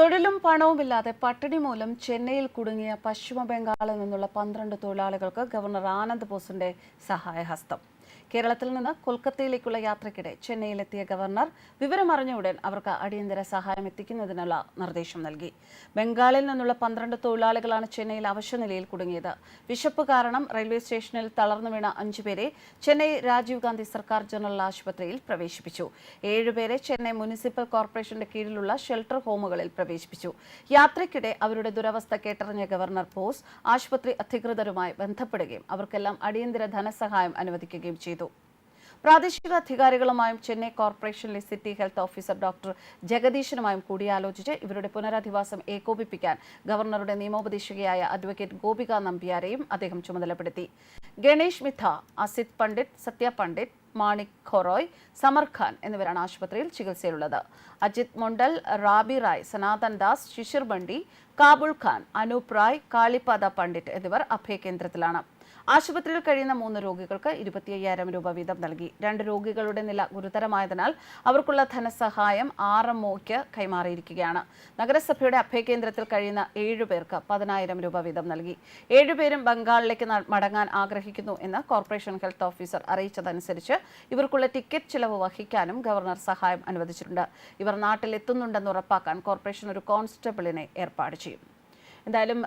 തൊഴിലും പണവുമില്ലാതെ പട്ടിണി മൂലം ചെന്നൈയിൽ കുടുങ്ങിയ പശ്ചിമ ബംഗാളിൽ നിന്നുള്ള പന്ത്രണ്ട് തൊഴിലാളികൾക്ക് ഗവർണർ ആനന്ദ് ബോസിന്റെ സഹായഹസ്തം. കേരളത്തിൽ നിന്ന് കൊൽക്കത്തയിലേക്കുള്ള യാത്രയ്ക്കിടെ ചെന്നൈയിലെത്തിയ ഗവർണർ വിവരമറിഞ്ഞ ഉടൻ അവർക്ക് അടിയന്തര സഹായം എത്തിക്കുന്നതിനുള്ള നിർദ്ദേശം നൽകി. ബംഗാളിൽ നിന്നുള്ള പന്ത്രണ്ട് തൊഴിലാളികളാണ് ചെന്നൈയിൽ അവശനിലയിൽ കുടുങ്ങിയത്. വിശപ്പ് കാരണം റെയിൽവേ സ്റ്റേഷനിൽ തളർന്നു വീണ അഞ്ചുപേരെ ചെന്നൈ രാജീവ് ഗാന്ധി സർക്കാർ ജനറൽ ആശുപത്രിയിൽ പ്രവേശിപ്പിച്ചു. ഏഴുപേരെ ചെന്നൈ മുനിസിപ്പൽ കോർപ്പറേഷന്റെ കീഴിലുള്ള ഷെൽട്ടർ ഹോമുകളിൽ പ്രവേശിപ്പിച്ചു. യാത്രയ്ക്കിടെ അവരുടെ ദുരവസ്ഥ കേട്ടറിഞ്ഞ ഗവർണർ ബോസ് ആശുപത്രി അധികൃതരുമായി ബന്ധപ്പെടുകയും അവർക്കെല്ലാം അടിയന്തര ധനസഹായം അനുവദിക്കുകയും ചെയ്തു. പ്രാദേശിക അധികാരികളുമായും ചെന്നൈ കോർപ്പറേഷനിലെ സിറ്റി ഹെൽത്ത് ഓഫീസർ ഡോക്ടർ ജഗദീശനുമായും കൂടിയാലോചിച്ച് ഇവരുടെ പുനരധിവാസം ഏകോപിപ്പിക്കാൻ ഗവർണറുടെ നിയമോപദേശകയായ അഡ്വക്കേറ്റ് ഗോപിക നമ്പ്യാരെയും അദ്ദേഹം ചുമതലപ്പെടുത്തി. ഗണേഷ് മിഥ അസിത് പണ്ഡിറ്റ് സത്യ പണ്ഡിറ്റ് മാണിക് ഖൊറോയ് സമർ ഖാൻ എന്നിവരാണ് ആശുപത്രിയിൽ ചികിത്സയിലുള്ളത്. അജിത് മുണ്ടൽ റാബി റായ് സനാതൻ ദാസ് ശിശിർ ബണ്ടി കാബുൾ ഖാൻ അനൂപ് റായ് കാളിപാദ പണ്ഡിറ്റ് എന്നിവർ അഭയകേന്ദ്രത്തിലാണ്. ആശുപത്രിയിൽ കഴിയുന്ന മൂന്ന് രോഗികൾക്ക് ഇരുപത്തി അയ്യായിരം രൂപ വീതം നൽകി. രണ്ട് രോഗികളുടെ നില ഗുരുതരമായതിനാൽ അവർക്കുള്ള ധനസഹായം ആർ എം ഒക്ക് കൈമാറിയിരിക്കുകയാണ്. നഗരസഭയുടെ അഭയകേന്ദ്രത്തിൽ കഴിയുന്ന ഏഴു പേർക്ക് പതിനായിരം രൂപ വീതം നൽകി. ഏഴുപേരും ബംഗാളിലേക്ക് മടങ്ങാൻ ആഗ്രഹിക്കുന്നു എന്ന് കോർപ്പറേഷൻ ഹെൽത്ത് ഓഫീസർ അറിയിച്ചതനുസരിച്ച് ഇവർക്കുള്ള ടിക്കറ്റ് ചിലവ് വഹിക്കാനും ഗവർണർ സഹായം അനുവദിച്ചിട്ടുണ്ട്. ഇവർ നാട്ടിലെത്തുന്നുണ്ടെന്ന് ഉറപ്പാക്കാൻ കോർപ്പറേഷൻ ഒരു കോൺസ്റ്റബിളിനെ ഏർപ്പാട് ചെയ്യും. എന്തായാലും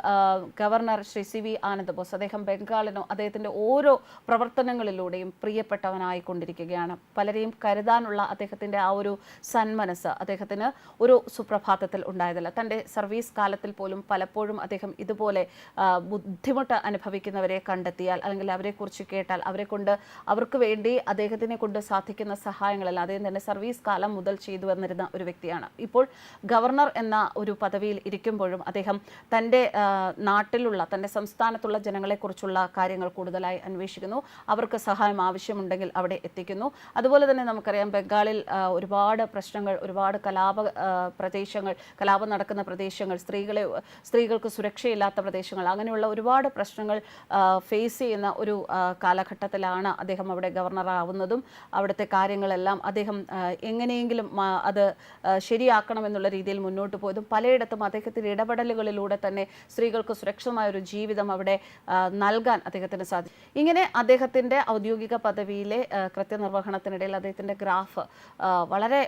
governor Shri C V Anand Bose അദ്ദേഹം ബംഗാളിനോ അദ്ദേഹത്തിന്റെ ഓരോ പ്രവർത്തനങ്ങളിലൂടെയും പ്രിയപ്പെട്ടവനായിക്കൊണ്ടിരിക്കുകയാണ്. പലരെയും കരുതാനുള്ള അദ്ദേഹത്തിന്റെ ആ ഒരു സന്മനസ് അദ്ദേഹത്തിന് ഒരു സുപ്രഭാതത്തിൽ ഉണ്ടായതല്ല. തന്റെ സർവീസ് കാലത്തിൽ പോലും പലപ്പോഴും അദ്ദേഹം ഇതുപോലെ ബുദ്ധിമുട്ട് അനുഭവിക്കുന്നവരെ കണ്ടെത്തിയാൽ അല്ലെങ്കിൽ അവരെക്കുറിച്ച് കേട്ടാൽ അവരെ കൊണ്ട് അവർക്ക് വേണ്ടി അദ്ദേഹത്തിനെ കൊണ്ട് സാധിക്കുന്ന സഹായങ്ങളെല്ലാം അദ്ദേഹം തന്നെ സർവീസ് കാലം മുതൽ ചെയ്തു വന്നിരുന്ന ഒരു വ്യക്തിയാണ്. ഇപ്പോൾ ഗവർണർ എന്ന ഒരു പദവിയിൽ ഇരിക്കുമ്പോഴും അദ്ദേഹം ആ, നാട്ടിലുള്ള തന്റെ സംസ്ഥാനത്തുള്ള ജനങ്ങളെക്കുറിച്ചുള്ള കാര്യങ്ങൾ കൂടുതലായി അന്വേഷിക്കുന്നു. അവർക്ക് സഹായം ആവശ്യമുണ്ടെങ്കിൽ അവിടെ എത്തിക്കുന്നു. അതുപോലെ തന്നെ നമുക്കറിയാം ബംഗാളിൽ ഒരുപാട് പ്രശ്നങ്ങൾ ഒരുപാട് കലാപ പ്രദേശങ്ങൾ കലാപം നടക്കുന്ന പ്രദേശങ്ങൾ സ്ത്രീകളെ സ്ത്രീകൾക്ക് സുരക്ഷയില്ലാത്ത പ്രദേശങ്ങൾ അങ്ങനെയുള്ള ഒരുപാട് പ്രശ്നങ്ങൾ ഫേസ് ചെയ്യുന്ന ഒരു കാലഘട്ടത്തിലാണ് അദ്ദേഹം അവിടെ ഗവർണറാവുന്നതും. അവിടുത്തെ കാര്യങ്ങളെല്ലാം അദ്ദേഹം എങ്ങനെയെങ്കിലും അത് ശരിയാക്കണമെന്നുള്ള രീതിയിൽ മുന്നോട്ട് പോയതും. പലയിടത്തും അദ്ദേഹത്തിന്റെ ഇടപെടലുകളിലൂടെ തന്നെ സ്ത്രീകൾക്ക് സുരക്ഷിതമായ ഒരു ജീവിതം അവിടെ നൽകാൻ അദ്ദേഹത്തിന് സാധിച്ചു ഇങ്ങനെ അദ്ദേഹത്തിന്റെ ഔദ്യോഗിക പദവിയിലെ കൃത്യനിർവഹണത്തിനിടയിൽ അദ്ദേഹത്തിന്റെ ഗ്രാഫ് വളരെ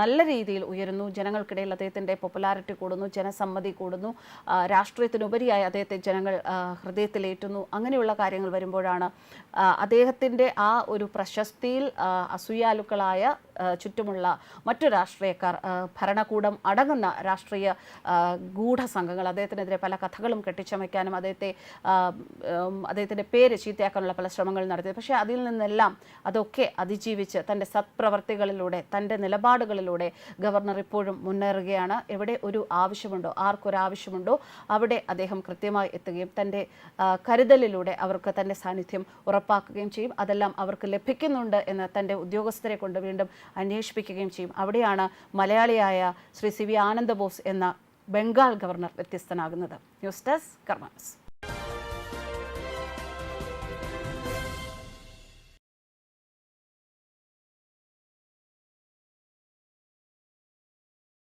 നല്ല രീതിയിൽ ഉയരുന്നു. ജനങ്ങൾക്കിടയിൽ അദ്ദേഹത്തിന്റെ പോപ്പുലാരിറ്റി കൂടുന്നു ജനസമ്മതി കൂടുന്നു രാഷ്ട്രീയത്തിനുപരിയായി അദ്ദേഹത്തെ ജനങ്ങൾ ഹൃദയത്തിലേറ്റുന്നു. അങ്ങനെയുള്ള കാര്യങ്ങൾ വരുമ്പോഴാണ് അദ്ദേഹത്തിന്റെ ആ ഒരു പ്രശസ്തിയിൽ അസൂയാലുക്കളായ ചുറ്റുമുള്ള മറ്റു രാഷ്ട്രീയക്കാർ ഭരണകൂടം അടങ്ങുന്ന രാഷ്ട്രീയ ഗൂഢസംഘങ്ങൾ അദ്ദേഹത്തിനെതിരെ പല കഥകളും കെട്ടിച്ചമയ്ക്കാനും അദ്ദേഹത്തെ അദ്ദേഹത്തിന്റെ പേര് ചീത്തയാക്കാനുള്ള പല ശ്രമങ്ങൾ നടത്തി പക്ഷേ അതിൽ നിന്നെല്ലാം അതൊക്കെ അതിജീവിച്ച് തന്റെ സത്പ്രവർത്തികളിലൂടെ തന്റെ നിലപാടുകളിലൂടെ ഗവർണർ ഇപ്പോഴും മുന്നേറുകയാണ്. എവിടെ ഒരു ആവശ്യമുണ്ടോ ആർക്കൊരാവശ്യമുണ്ടോ അവിടെ അദ്ദേഹം കൃത്യമായി എത്തുകയും തന്റെ കരുതലിലൂടെ അവർക്ക് തന്റെ സാന്നിധ്യം ഉറപ്പാക്കുകയും ചെയ്യും. അതെല്ലാം അവർക്ക് ലഭിക്കുന്നുണ്ട് എന്ന് തന്റെ ഉദ്യോഗസ്ഥരെ കൊണ്ട് വീണ്ടും അന്വേഷിപ്പിക്കുകയും ചെയ്യും. അവിടെയാണ് മലയാളിയായ ശ്രീ സി വി ആനന്ദബോസ് എന്ന ബംഗാൾ ഗവർണർ വ്യത്യസ്തനാകുന്നത്. News desk karmas